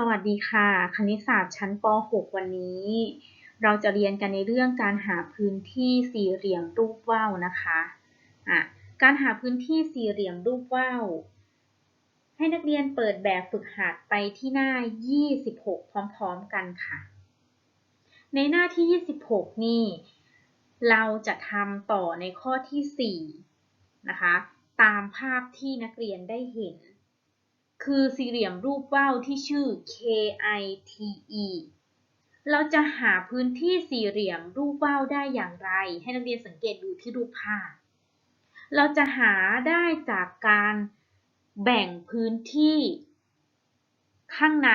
สวัสดีค่ะ คณิตศาสตร์ชั้นป .6 วันนี้ เราจะเรียนกันในเรื่องการหาพื้นที่สี่เหลี่ยมรูปว่าวนะคะะการหาพื้นที่สี่เหลี่ยมรูปว่าวให้นักเรียนเปิดแบบฝึกหัดไปที่หน้า 26 พร้อมๆกันค่ะ ในหน้าที่ 26 นี่ เราจะทำต่อในข้อที่4นะคะ ตามภาพที่นักเรียนได้เห็น คือสี่เหลี่ยมรูปว่าวที่ชื่อ KITE เราจะหาพื้นที่สี่เหลี่ยมรูปว่าวได้อย่างไร ให้นักเรียนสังเกตดูที่รูปภาพ เราจะหาได้จากการแบ่งพื้นที่ ข้างใน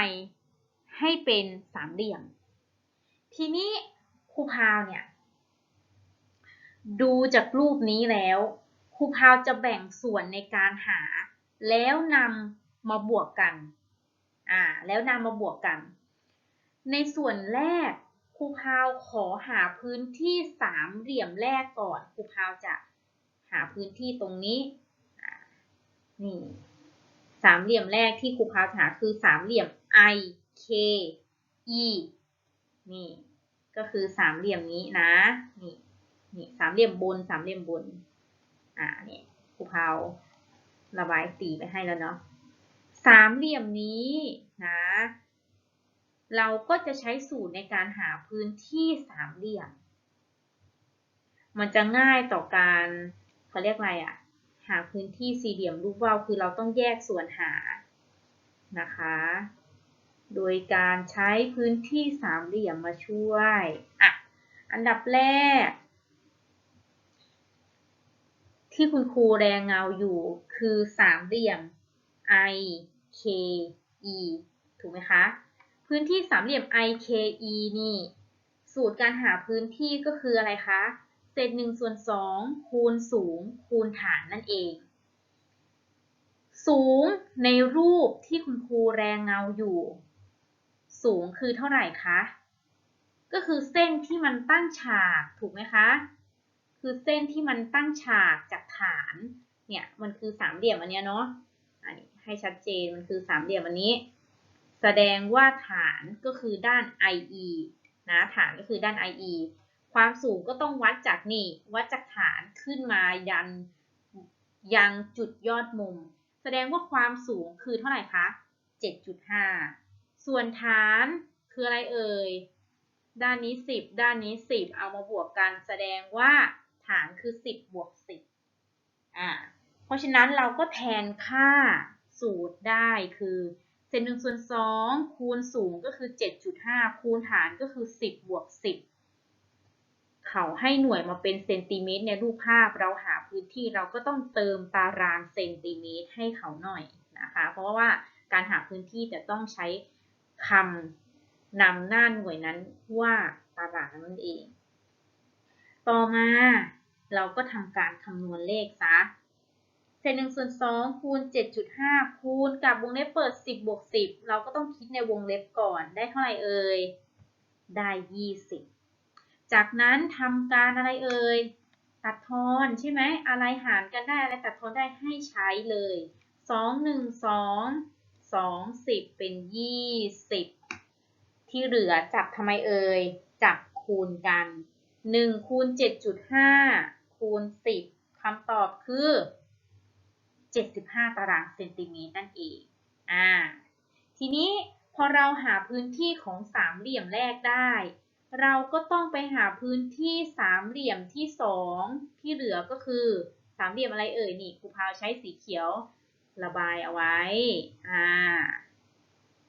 ให้เป็นสามเหลี่ยม ทีนี้ครูพาวเนี่ยดูจากรูปนี้แล้วครูพาวจะแบ่งส่วนในการหา แล้วนำ มาบวกกัน อ่า แล้วนำมาบวกกัน ในส่วนแรกครูพาวขอหาพื้นที่สามเหลี่ยมแรกก่อนครูพาวจะหาพื้นที่ตรงนี้ นี่สามเหลี่ยมแรกที่ครูพาวหาคือสามเหลี่ยม I K E นี่ ก็คือสามเหลี่ยมนี้นะ นี่นี่สามเหลี่ยมบนสามเหลี่ยมบน อ่า นี่ครูพาวระบายสีไปให้แล้วเนาะ สามเหลี่ยมนี้นะเราก็จะใช้สูตรในการหาพื้นที่สามเหลี่ยม มันจะง่ายต่อการเขาเรียกอะไรอะหาพื้นที่สี่เหลี่ยมรูปว่าวคือเราต้องแยกส่วนหานะคะ โดยการใช้พื้นที่สามเหลี่ยมมาช่วยอะอันดับแรก ที่คุณครูแรงเงาอยู่คือสามเหลี่ยม I K E ถูกไหมคะ พื้นที่สามเหลี่ยม I K E นี่ สูตรการหาพื้นที่ก็คืออะไรคะ เศษหนึ่งส่วนสองคูณสูง คูณฐานนั่นเอง สูงในรูปที่คุณครูแรงเงาอยู่ สูงคือเท่าไหร่คะ ก็คือเส้นที่มันตั้งฉาก ถูกไหมคะ คือเส้นที่มันตั้งฉากจากฐาน เนี่ย มันคือสามเหลี่ยมอันเนี้ยเนาะ ให้ชัดเจนมันคือสามเหลี่ยมอันนี้ แสดงว่าฐานก็คือด้าน IE นะฐานก็คือด้าน IE ความสูงก็ต้องวัดจากนี่วัดจากฐานขึ้นมายันยังจุดยอดมุม แสดงว่าความสูงคือเท่าไหร่คะ 7.5 ส่วนฐานคืออะไรเอ่ย ด้านนี้ 10 ด้านนี้ 10 เอามาบวกกัน แสดงว่าฐานคือ 10 บวก 10 อ่า เพราะฉะนั้นเราก็แทนค่า สูตรได้คือเศษหนึ่งส่วนสองคูณสูงก็คือ 7.5 คูณฐานก็คือ 10 บวก 10 เขาให้หน่วยมาเป็นเซนติเมตรในรูปภาพเราหาพื้นที่เราก็ต้องเติมตารางเซนติเมตรให้เขาหน่อยนะคะ เพราะว่าการหาพื้นที่จะต้องใช้คำนำหน้าหน่วยนั้นว่าตารางนั่นเอง ต่อมาเราก็ทำการคำนวณเลขซะ เศษหนึ่งส่วนสองคูณเจ็ดจุดห้าคูณกับวงเล็บเปิดสิบบวกสิบเราก็ต้องคิดในวงเล็บก่อนได้เท่าไหร่เอ่ยได้ยี่สิบจากนั้นทำการอะไรเอ่ยตัดทอนใช่ไหมอะไรหารกันได้อะไรตัดทอนได้ให้ใช้เลยสองหนึ่งสองสองสิบเป็นยี่สิบที่เหลือจับทำไมเอ่ยจับคูณกันหนึ่งคูณเจ็ดจุดห้าคูณสิบคำตอบคือ 75 ตารางเซนติเมตรนั่นเองอ่าทีนี้พอเราหาพื้นที่ของสามเหลี่ยมแรกได้ เราก็ต้องไปหาพื้นที่สามเหลี่ยมที่สองที่เหลือก็คือสามเหลี่ยมอะไรเอ่ยนี่ครูพาวใช้สีเขียวระบายเอาไว้อ่า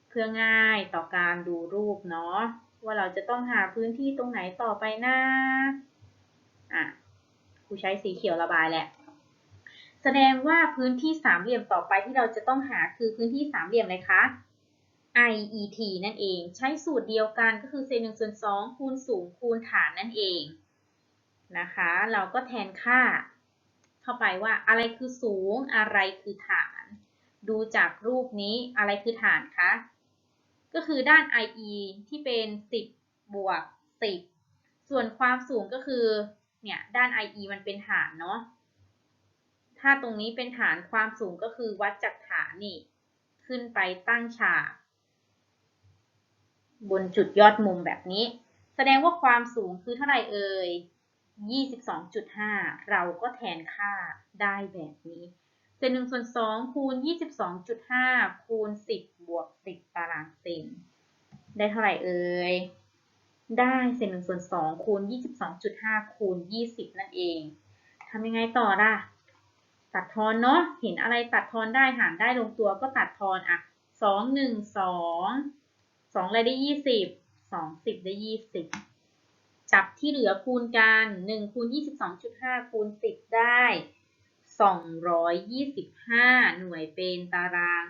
เพื่อง่ายต่อการดูรูปเนาะว่าเราจะต้องหาพื้นที่ตรงไหนต่อไปนะอะครูใช้สีเขียวระบายแหละ แสดงว่าพื้นที่สามเหลี่ยมต่อไปที่เราจะต้องหาคือพื้นที่สามเหลี่ยมเลยคะ IET นั่นเอง ใช้สูตรเดียวกันก็คือเศษหนึ่งส่วนสองคูณสูงคูณฐานนั่นเองนะคะ เราก็แทนค่า เข้าไปว่าอะไรคือสูงอะไรคือฐาน ดูจากรูปนี้อะไรคือฐานคะก็คือด้าน IE ที่เป็น 10 บวก 10 ส่วนความสูงก็คือเนี่ยด้าน IE มันเป็นฐานเนาะ ถ้าตรงนี้เป็นฐานความสูงก็คือวัดจากฐานนี่ ขึ้นไปตั้งฉาก บนจุดยอดมุมแบบนี้ แสดงว่าความสูงคือเท่าไหร่เอ่ย 22.5 เราก็แทนค่าได้แบบนี้เศษ1ส่วน2คูณ 22.5 คูณ 10 บวก 10 ตารางเซนได้เท่าไหร่เอ่ย ได้เศษ1ส่วน2คูณ 22.5 คูณ 20 นั่นเองทำยังไงต่อล่ะ ตัดทอนเนาะ เห็นอะไรตัดทอนได้หารได้ลงตัวก็ตัดทอนอะ2 1 2 2อะไรได้20 2 10ได้20จับที่เหลือคูณกัน1คูณ22.5คูณ10ได้225หน่วยเป็นตาราง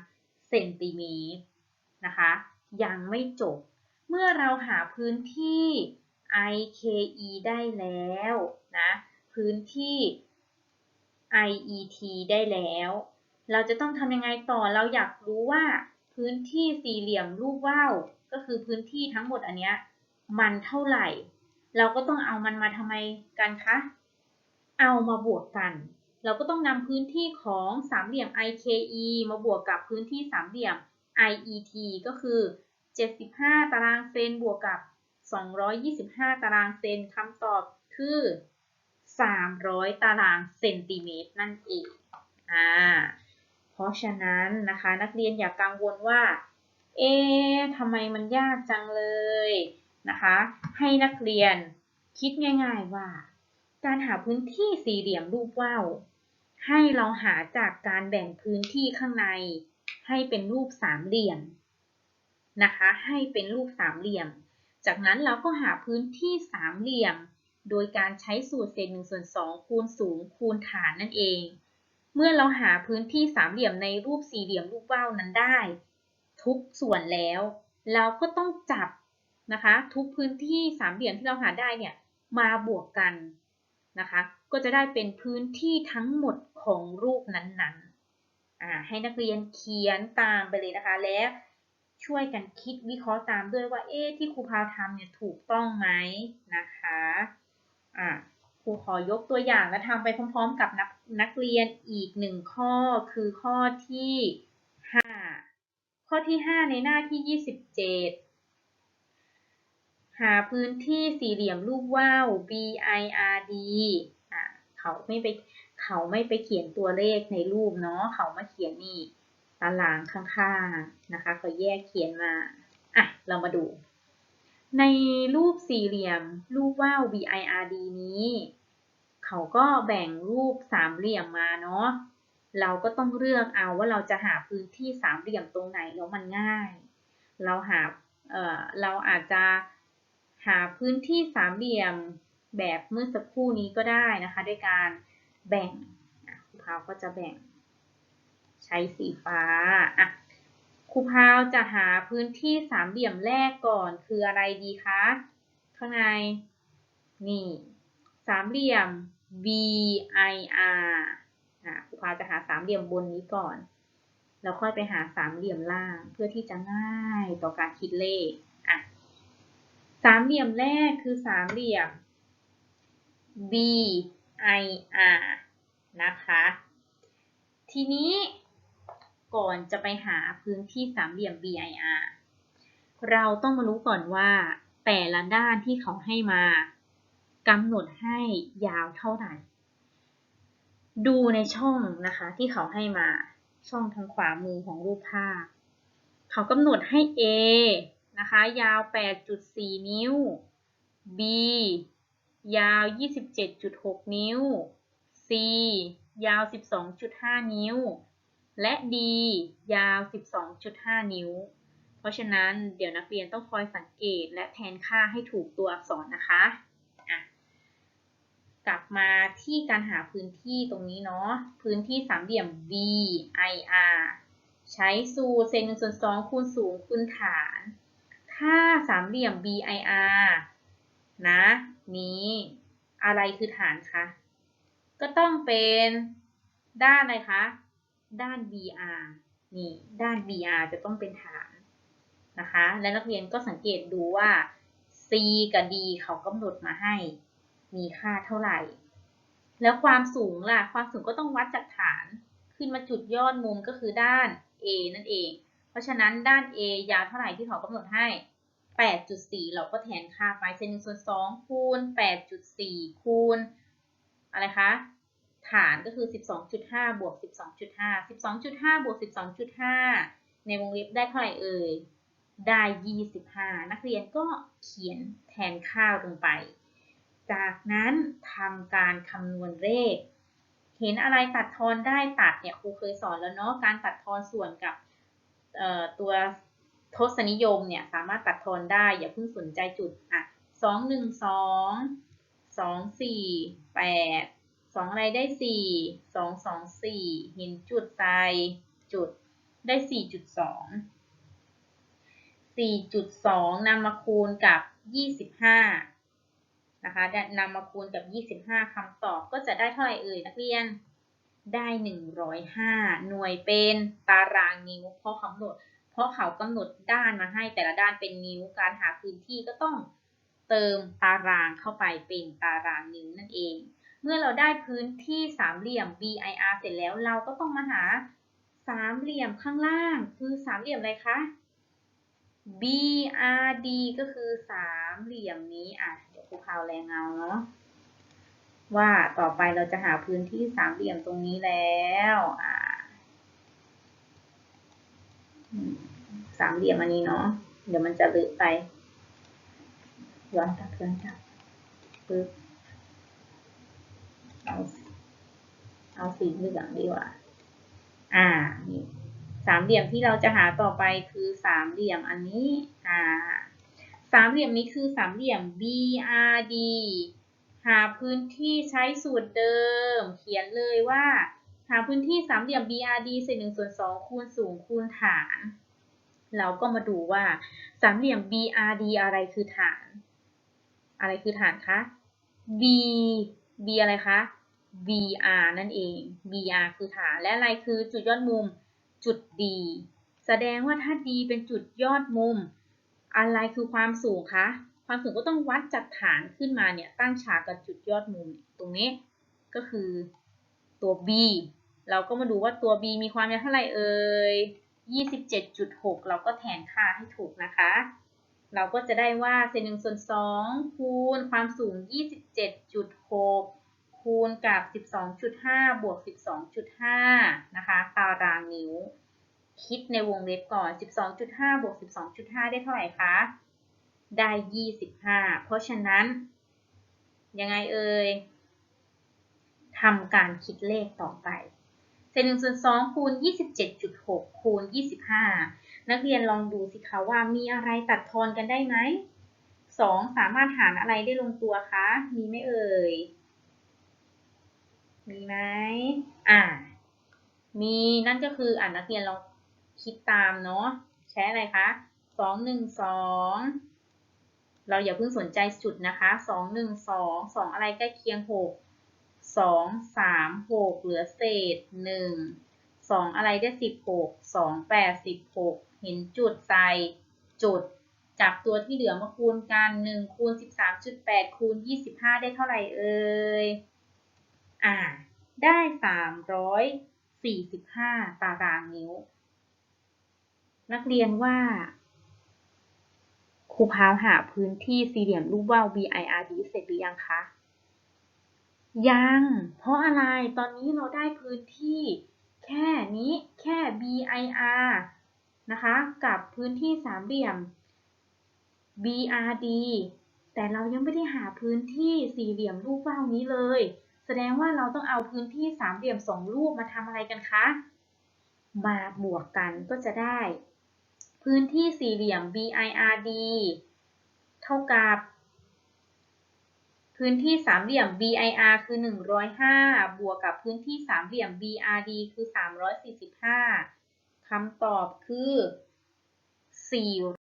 เซนติเมตรนะคะ ยังไม่จบ เมื่อเราหาพื้นที่ IKE ได้แล้วนะ พื้นที่ IET ได้แล้ว เราจะต้องทำยังไงต่อ เราอยากรู้ว่าพื้นที่สี่เหลี่ยมรูปว่าวก็คือพื้นที่ทั้งหมดอันเนี้ยมันเท่าไหร่ เราก็ต้องเอามันมาทำไมกันคะ เอามาบวกกัน เราก็ต้องนำพื้นที่ของสามเหลี่ยม IKE มาบวกกับพื้นที่สามเหลี่ยม IET ก็คือ 75 ตารางเซนบวกกับ 225 ตารางเซนคำตอบคือ 300 ตารางเซนติเมตรนั่นเองอ่าเพราะฉะนั้นนะคะนักเรียนอย่ากกังวลว่า เอ๊ะทำไมมันยากจังเลยนะคะ ให้นักเรียนคิดง่าย ๆว่า การหาพื้นที่สี่เหลี่ยมรูปว่าวให้เราหาจากการแบ่งพื้นที่ข้างใน ให้เป็นรูปสามเหลี่ยมนะคะ ให้เป็นรูปสามเหลี่ยม จากนั้นเราก็หาพื้นที่สามเหลี่ยม โดยการใช้สูตรเศษหนึ่งส่วนสองคูณสูงคูณฐานนั่นเอง เมื่อเราหาพื้นที่สามเหลี่ยมในรูปสี่เหลี่ยมรูปว่าวนั้นได้ ทุกส่วนแล้ว เราก็ต้องจับนะคะ ทุกพื้นที่สามเหลี่ยมที่เราหาได้เนี่ยมาบวกกันนะคะ ก็จะได้เป็นพื้นที่ทั้งหมดของรูปนั้นๆ ให้นักเรียนเขียนตามไปเลยนะคะ และช่วยกันคิดวิเคราะห์ตามด้วยว่าเอ๊ะที่ครูพาวทำเนี่ยถูกต้องไหมนะคะ อะครูขอยกตัวอย่างและทำไปพร้อมๆ กับนักนักเรียนอีกหนึ่งข้อคือข้อที่ 5 ข้อที่ 5 ในหน้าที่ 27 หาพื้นที่สี่เหลี่ยมรูปว่าว BIRD อะเขาไม่ไปเขาไม่ไปเขียนตัวเลขในรูปเนาะเขามาเขียนนี่ตารางข้างๆนะคะเขาแยกเขียนมาอะเรามาดู ในรูปสี่เหลี่ยม รูปว่าว BIRD นี้ เขาก็แบ่งรูปสามเหลี่ยมมาเนาะเราก็ต้องเลือกเอาว่าเราจะหาพื้นที่สามเหลี่ยมตรงไหนแล้วมันง่าย เราหาเออเราอาจจะหาพื้นที่สามเหลี่ยมแบบเมื่อสักครู่นี้ก็ได้นะคะ ด้วยการแบ่งครูพาวก็จะแบ่งใช้สีฟ้าอะ ครูพาวจะหาพื้นที่สามเหลี่ยมแรกก่อนคืออะไรดีคะ ข้างใน นี่ สามเหลี่ยม BIR อะครูพาวจะหาสามเหลี่ยมบนนี้ก่อน แล้วค่อยไปหาสามเหลี่ยมล่างเพื่อที่จะง่ายต่อการคิดเลขอะสามเหลี่ยมแรกคือสามเหลี่ยม BIR นะคะ ทีนี้ ก่อนจะไปหาพื้นที่สามเหลี่ยม BIR เราต้องมารู้ก่อนว่า แต่ละด้านที่เขาให้มากำหนดให้ยาวเท่าไหร่ ดูในช่องนะคะที่เขาให้มาช่องทางขวามือของรูปภาพ เขากำหนดให้ A นะคะ ยาว 8.4 นิ้ว B ยาว 27.6 นิ้ว C ยาว 12.5 นิ้ว และ D ยาว 12.5 นิ้ว เพราะฉะนั้นเดี๋ยวนักเรียนต้องคอยสังเกตและแทนค่าให้ถูกตัวอักษรนะคะะกลับมาที่การหาพื้นที่ตรงนี้เนาะ พื้นที่สามเหลี่ยม BIR ใช้สูตรเซนหนึ่งส่วนสองคูณสูงคูณฐานถ้าสามเหลี่ยม BIR นะ นี้อะไรคือฐานคะ ก็ต้องเป็นด้านอะไรคะ ด้าน BR นี่ด้าน BR จะต้องเป็นฐานนะคะ และนักเรียนก็สังเกตดูว่า C กับ D เขากำหนดมาให้มีค่าเท่าไหร่ แล้วความสูงล่ะ ความสูงก็ต้องวัดจากฐาน ขึ้นมาจุดยอดมุมก็คือด้าน A นั่นเอง เพราะฉะนั้นด้าน A ยาวเท่าไหร่ที่เขากำหนดให้ 8.4 เราก็แทนค่าไปเศษ1ส่วน2คูณ 8.4 คูณ อะไรคะ ฐานก็คือ 12.5 บวก 12.5 12.5 บวก 12.5 ในวงเล็บได้เท่าไหร่เอ่ย ได้ 25 นักเรียนก็เขียนแทนค่าลงไป จากนั้นทำการคำนวณเลข เห็นอะไรตัดทอนได้ตัดเนี่ยครูเคยสอนแล้วเนาะ การตัดทอนส่วนกับตัวทศนิยมเนี่ยสามารถตัดทอนได้อย่าเพิ่งสนใจจุดอะสองหนึ่ง สองอะไรได้สี่สองสองสี่เห็นจุดใจจุดได้สี่จุดสองสี่จุดสองนำมาคูณกับยี่สิบห้านะคะนำมาคูณกับยี่สิบห้าคำตอบก็จะได้เท่าไหร่เอ่ยนักเรียน ได้หนึ่งร้อยห้าหน่วยเป็นตารางนิ้วเพราะกำหนดเพราะเขากำหนดด้านมาให้แต่ละด้านเป็นนิ้ว การหาพื้นที่ก็ต้องเติมตารางเข้าไปเป็นตารางนิ้วนั่นเอง เมื่อเราได้พื้นที่สามเหลี่ยม BIR เสร็จแล้วเราก็ต้องมาหาสามเหลี่ยมข้างล่าง คือสามเหลี่ยมอะไรคะ BRD ก็คือสามเหลี่ยมนี้อะเดี๋ยวครูพาวแรงเงาเนาะว่าต่อไปเราจะหาพื้นที่สามเหลี่ยมตรงนี้แล้วอ่าสามเหลี่ยมอันนี้เนาะเดี๋ยวมันจะลึกไปย้อนกลับย้อนกลับปึ๊บ เอาเอาสีเหลืองดีกว่า อ่า นี่สามเหลี่ยมที่เราจะหาต่อไปคือสามเหลี่ยมอันนี้ อ่า สามเหลี่ยมนี้คือสามเหลี่ยม BRD หาพื้นที่ใช้สูตรเดิม เขียนเลยว่า หาพื้นที่สามเหลี่ยม BRD เศษหนึ่งส่วนสองคูณสูงคูณฐาน เราก็มาดูว่าสามเหลี่ยม BRD อะไรคือฐาน อะไรคือฐานคะ B B อะไรคะ BR นั่นเอง BR คือฐานและอะไรคือจุดยอดมุมจุด D แสดงว่าถ้า D เป็นจุดยอดมุม อะไรคือความสูงคะ ความสูงก็ต้องวัดจากฐานขึ้นมาเนี่ยตั้งฉากกับจุดยอดมุมตรงนี้ก็คือตัว B เราก็มาดูว่าตัว B มีความยาวเท่าไหร่เอ่ย 27.6 เราก็แทนค่าให้ถูกนะคะ เราก็จะได้ว่าเศษหนึ่งส่วนสองคูณความสูง 27.6 คูณกับ 12.5 บวก 12.5 นะคะ ตารางนิ้ว คิดในวงเล็บก่อน 12.5 บวก 12.5 ได้เท่าไหร่คะ ได้ 25 เพราะฉะนั้น ยังไงเอ่ยทำการคิดเลขต่อไป เศษหนึ่งส่วนสองคูณ 27.6 คูณ 25 นักเรียนลองดูสิคะว่ามีอะไรตัดทอนกันได้ไหม2สามารถหารอะไรได้ลงตัวคะ มีไหมเอ่ย มีไหมอ่า มีนั่นก็คืออ่านนักเรียนลองคิดตามเนาะใช้อะไรคะ2 1 2เราอย่าเพิ่งสนใจจุดนะคะ2 1 2 2องสองอะไรใกล้เคียง6สองสามหกเหลือเศษหนึ่งสองอะไรได้สิบหกสองแปดสิบหก เห็นจุดใส่จุดจับตัวที่เหลือมาคูณกันหนึ่งคูณสิบสามจุดแปดคูณยี่สิบห้าได้เท่าไหร่เอ่ย อ่า ได้สามร้อยสี่สิบห้าตารางนิ้ว นักเรียนว่าครูพาวหาพื้นที่สี่เหลี่ยมรูปว่าว BIRD เสร็จหรือยังคะ ยัง เพราะอะไร ตอนนี้เราได้พื้นที่แค่นี้ แค่ BIR นะคะ กับพื้นที่สามเหลี่ยม BRD แต่เรายังไม่ได้หาพื้นที่สี่เหลี่ยมรูปว่าวนี้เลย แสดงว่าเราต้องเอาพื้นที่สามเหลี่ยมสองรูปมาทำอะไรกันคะ มาบวกกันก็จะได้ พื้นที่สี่เหลี่ยม BIRD เท่ากับพื้นที่สามเหลี่ยม BIR คือ 105 บวกกับพื้นที่สามเหลี่ยม BRD คือ 345 คำตอบคือ 4